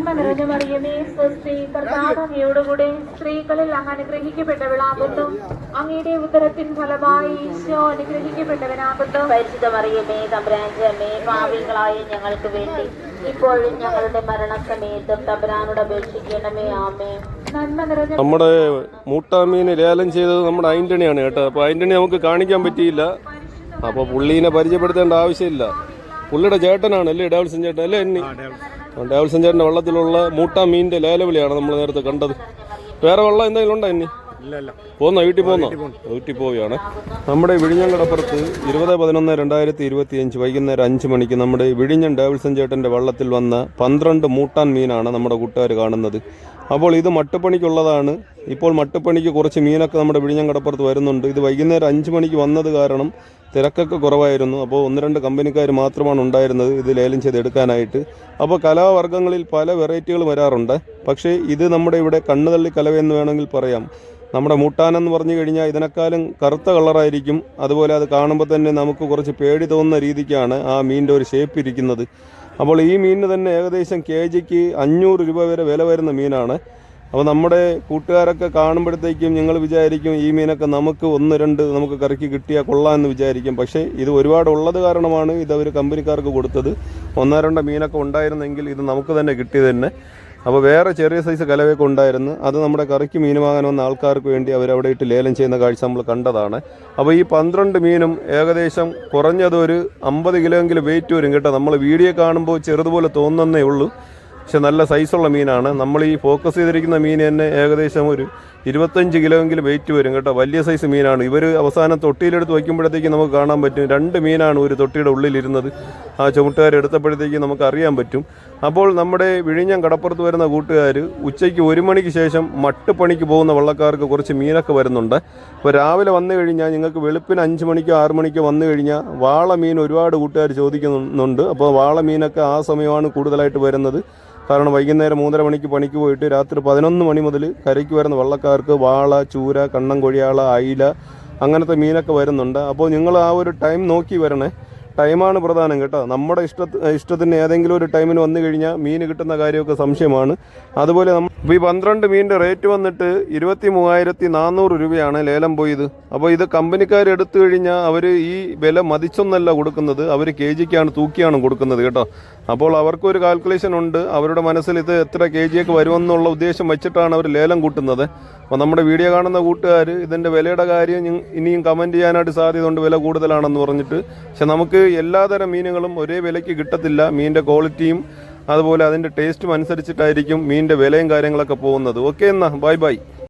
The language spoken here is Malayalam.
നന്മ നിറഞ്ഞ മറിയമേ സ്വസ്തി കർത്താവ് അങ്ങയോടുകൂടെ സ്ത്രീകളിൽ അങ്ങ് അനുഗ്രഹിക്കപ്പെട്ടവളാകുന്നു അങ്ങയുടെ ഉത്തരത്തിൻ ഫലമായി ഈശോ അനുഗ്രഹിക്കപ്പെട്ടവനാകുന്നു. പരിശുദ്ധ മറിയമേ തമ്പുരാന്റെ അമ്മേ ഭാവികളായ ഞങ്ങൾക്ക് വേണ്ടി ഇപ്പോഴും ഞങ്ങളുടെ മരണസമയത്തും തമ്പുരാനോട് അപേക്ഷിക്കണമേ. ആമേ നമ്മുടെ മൂട്ടാമീന് ലേലം ചെയ്തത് നമ്മുടെ ആന്റണിയാണ് കേട്ടോ. അപ്പോൾ ആന്റണി നമുക്ക് കാണിക്കാൻ പറ്റിയില്ല. അപ്പോൾ പുള്ളീനെ പരിചയപ്പെടുത്തേണ്ട ആവശ്യമില്ല. പുള്ളിയുടെ ചേട്ടനാണ് അല്ലേ? ഡേവൽസൺ ചേട്ടൻ അല്ലേ? എന്നെ? ഡേവൽസൺ ചേട്ടന്റെ വള്ളത്തിലുള്ള മൂട്ടാമീന്റെ ലേലവിളിയാണ് നമ്മൾ നേരത്തെ കണ്ടത്. വേറെ വെള്ളം എന്തെങ്കിലും ഉണ്ടോ എന്നെ പോന്നോ വീട്ടിൽ പോന്നോ? വീട്ടിൽ പോവുകയാണ്. നമ്മുടെ വിഴിഞ്ഞങ്കടപ്പുറത്ത് ഇരുപത് പതിനൊന്ന് രണ്ടായിരത്തി ഇരുപത്തി അഞ്ച് വൈകുന്നേരം അഞ്ച് മണിക്ക് നമ്മുടെ വിഴിഞ്ഞൻ ഡേവിൾസൺ ചേട്ടന്റെ വള്ളത്തിൽ വന്ന പന്ത്രണ്ട് മൂട്ടാൻ മീനാണ് നമ്മുടെ കൂട്ടുകാർ കാണുന്നത്. അപ്പോൾ ഇത് മട്ടുപ്പണിക്കുള്ളതാണ് ഇപ്പോൾ മട്ടുപ്പണിക്ക് കുറച്ച് മീനൊക്കെ നമ്മുടെ വിഴിഞ്ഞങ്കടപ്പുറത്ത് വരുന്നുണ്ട്. ഇത് വൈകുന്നേരം അഞ്ച് മണിക്ക് വന്നത് കാരണം തിരക്കൊക്കെ കുറവായിരുന്നു. അപ്പോൾ ഒന്ന് രണ്ട് കമ്പനിക്കാർ മാത്രമാണ് ഉണ്ടായിരുന്നത് ഇത് ലേലം ചെയ്ത് എടുക്കാനായിട്ട് അപ്പോൾ കലാവർഗങ്ങളിൽ പല വെറൈറ്റികൾ വരാറുണ്ട്. പക്ഷേ ഇത് നമ്മുടെ ഇവിടെ കണ്ണുതള്ളി കലവെന്ന് വേണമെങ്കിൽ പറയാം. നമ്മുടെ മൂട്ടാനെന്ന് പറഞ്ഞു കഴിഞ്ഞാൽ ഇതിനേക്കാളും കറുത്ത കളറായിരിക്കും. അതുപോലെ അത് കാണുമ്പോൾ തന്നെ നമുക്ക് കുറച്ച് പേടി തോന്നുന്ന രീതിക്കാണ് ആ മീനിന്റെ ഒരു ഷേപ്പ് ഇരിക്കുന്നത്. അപ്പോൾ ഈ മീനിന് തന്നെ ഏകദേശം കെ ജിക്ക് അഞ്ഞൂറ് രൂപ വരെ വില വരുന്ന മീനാണ്. അപ്പോൾ നമ്മുടെ കൂട്ടുകാരൊക്കെ കാണുമ്പോഴത്തേക്കും ഞങ്ങൾ വിചാരിക്കും ഈ മീനൊക്കെ നമുക്ക് ഒന്ന് രണ്ട് നമുക്ക് കറിക്ക് കിട്ടിയാൽ കൊള്ളാമെന്ന് വിചാരിക്കും. പക്ഷേ ഇത് ഒരുപാട് ഉള്ളത് കാരണമാണ് ഇത് അവർ കമ്പനിക്കാർക്ക് കൊടുത്തത്. ഒന്നോ രണ്ടോ മീനൊക്കെ ഉണ്ടായിരുന്നെങ്കിൽ ഇത് നമുക്ക് തന്നെ കിട്ടിയത് തന്നെ. അപ്പോൾ വേറെ ചെറിയ സൈസ് കലവയൊക്കെ ഉണ്ടായിരുന്നു. അത് നമ്മുടെ കറിക്ക് മീൻ വാങ്ങാൻ വന്ന ആൾക്കാർക്ക് വേണ്ടി അവരവിടെ ഇട്ട് ലേലം ചെയ്യുന്ന കാഴ്ച നമ്മൾ കണ്ടതാണ്. അപ്പോൾ ഈ പന്ത്രണ്ട് മീനും ഏകദേശം കുറഞ്ഞത് ഒരു അമ്പത് കിലോയെങ്കിലും വെയിറ്റ് വരും കേട്ടോ. നമ്മൾ വീഡിയോ കാണുമ്പോൾ ചെറുതുപോലെ തോന്നുന്നേ ഉള്ളൂ. പക്ഷെ നല്ല സൈസുള്ള മീനാണ്. നമ്മൾ ഈ ഫോക്കസ് ചെയ്തിരിക്കുന്ന മീൻ തന്നെ ഏകദേശം ഒരു ഇരുപത്തഞ്ച് കിലോയെങ്കിലും വെയിറ്റ് വരും കേട്ടോ. വലിയ സൈസ് മീനാണ്. ഇവർ അവസാനം തൊട്ടിയിലെടുത്ത് വയ്ക്കുമ്പോഴത്തേക്ക് നമുക്ക് കാണാൻ പറ്റും. രണ്ട് മീനാണ് ഒരു തൊട്ടിയുടെ ഉള്ളിലിരുന്നത്. ആ ചുമട്ടുകാർ എടുത്തപ്പോഴത്തേക്ക് നമുക്ക് അറിയാൻ പറ്റും. അപ്പോൾ നമ്മുടെ വിഴിഞ്ഞം കടപ്പുറത്ത് വരുന്ന കൂട്ടുകാർ ഉച്ചയ്ക്ക് ഒരു മണിക്ക് ശേഷം മട്ടുപണിക്ക് പോകുന്ന വള്ളക്കാർക്ക് കുറച്ച് മീനൊക്കെ വരുന്നുണ്ട്. അപ്പോൾ രാവിലെ വന്നു കഴിഞ്ഞാൽ നിങ്ങൾക്ക് വെളുപ്പിന് അഞ്ച് മണിക്കോ ആറ് മണിക്കോ വന്നു കഴിഞ്ഞാൽ വാള മീൻ ഒരുപാട് കൂട്ടുകാർ ചോദിക്കുന്നുണ്ട്. അപ്പോൾ വാള മീനൊക്കെ ആ സമയമാണ് കൂടുതലായിട്ട് വരുന്നത്. കാരണം വൈകുന്നേരം മൂന്നര മണിക്ക് പണിക്ക് പോയിട്ട് രാത്രി പതിനൊന്ന് മണി മുതൽ കരയ്ക്ക് വരുന്ന വള്ളക്കാർക്ക് വാള ചൂര കണ്ണം കൊഴിയാള അയില അങ്ങനത്തെ മീനൊക്കെ വരുന്നുണ്ട്. അപ്പോൾ നിങ്ങൾ ആ ഒരു ടൈം നോക്കി വരണേ. ടൈമാണ് പ്രധാനം കേട്ടോ. നമ്മുടെ ഇഷ്ട ഇഷ്ടത്തിന് ഏതെങ്കിലും ഒരു ടൈമിന് വന്നു കഴിഞ്ഞാൽ മീൻ കിട്ടുന്ന കാര്യമൊക്കെ സംശയമാണ്. അതുപോലെ നമ്മൾ ഇപ്പോൾ ഈ പന്ത്രണ്ട് മീനിന്റെ റേറ്റ് വന്നിട്ട് ഇരുപത്തി മൂവായിരത്തി നാനൂറ് രൂപയാണ് ലേലം പോയത്. അപ്പോൾ ഇത് കമ്പനിക്കാർ എടുത്തു കഴിഞ്ഞാൽ അവർ ഈ വില മതിച്ചൊന്നല്ല കൊടുക്കുന്നത്. അവർ കെ ജിക്കാണ് തൂക്കിയാണ് കൊടുക്കുന്നത് കേട്ടോ. അപ്പോൾ അവർക്കൊരു കാൽക്കുലേഷൻ ഉണ്ട്. അവരുടെ മനസ്സിൽ ഇത് എത്ര കെ ജിയൊക്കെ വരുമെന്നുള്ള ഉദ്ദേശം വെച്ചിട്ടാണ് അവർ ലേലം കൂട്ടുന്നത്. അപ്പോൾ നമ്മുടെ വീഡിയോ കാണുന്ന കൂട്ടുകാർ ഇതിന്റെ വിലയുടെ കാര്യം ഇനിയും കമന്റ് ചെയ്യാനായിട്ട് സാധ്യതയുണ്ട്. വില കൂടുതലാണെന്ന് പറഞ്ഞിട്ട്. പക്ഷെ നമുക്ക് എല്ലാതരം മീനുകളും ഒരേ വിലയ്ക്ക് കിട്ടത്തില്ല. മീനിന്റെ ക്വാളിറ്റിയും അതുപോലെ അതിന്റെ ടേസ്റ്റും അനുസരിച്ചിട്ടായിരിക്കും മീനിന്റെ വിലയും കാര്യങ്ങളൊക്കെ പോകുന്നത്. ഓക്കെ എന്നാ. Bye bye